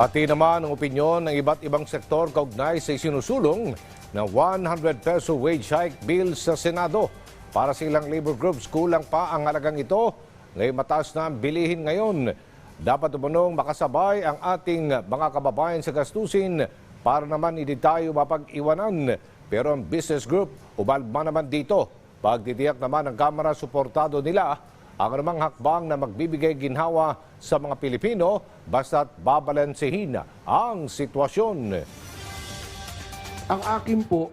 Pati naman ang opinyon ng iba't ibang sektor kaugnay sa isinusulong na 100 peso wage hike bill sa Senado. Para sa ilang labor groups, kulang pa ang halagang ito. Ngayon mataas na ang bilihin ngayon. Dapat umunong makasabay ang ating mga kababayan sa gastusin para naman hindi tayo mapag-iwanan. Pero ang business group, umalma naman dito. Pagtitiyak naman ng Kamara, suportado nila ang anumang hakbang na magbibigay ginhawa sa mga Pilipino basta't babalansehin ang sitwasyon. Ang akin po,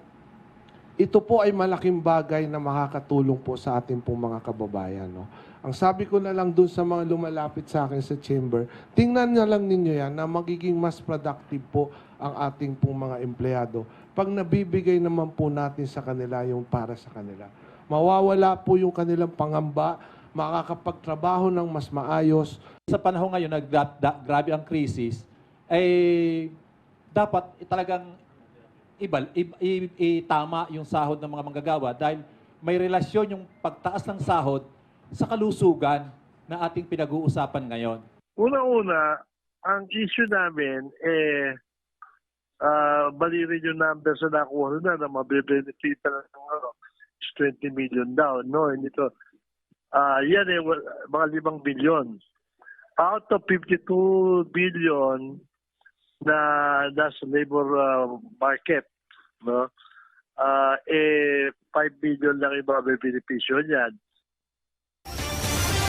ito po ay malaking bagay na makakatulong po sa ating pong mga kababayan. No? Ang sabi ko na lang dun sa mga lumalapit sa akin sa chamber, tingnan na lang ninyo yan na magiging mas productive po ang ating pong mga empleyado pag nabibigay naman po natin sa kanila yung para sa kanila. Mawawala po yung kanilang pangamba, makakapagtrabaho ng mas maayos, Sa panahon ngayon na gra- da- grabe ang krisis, ay dapat talagang ibal, i- i- itama yung sahod ng mga manggagawa dahil may relasyon yung pagtaas ng sahod sa kalusugan na ating pinag-uusapan ngayon. Una-una, ang issue namin, eh, uh, bali rin yung numbers na nakuha na na mabibenefita ng ano, is 20 million daw. No, hindi to. Ah, yan eh, mga limang bilyon. Out of 52 billion na nasa labor ah, market, no? Ah, eh 5 billion lang yung mga benepisyo niyan.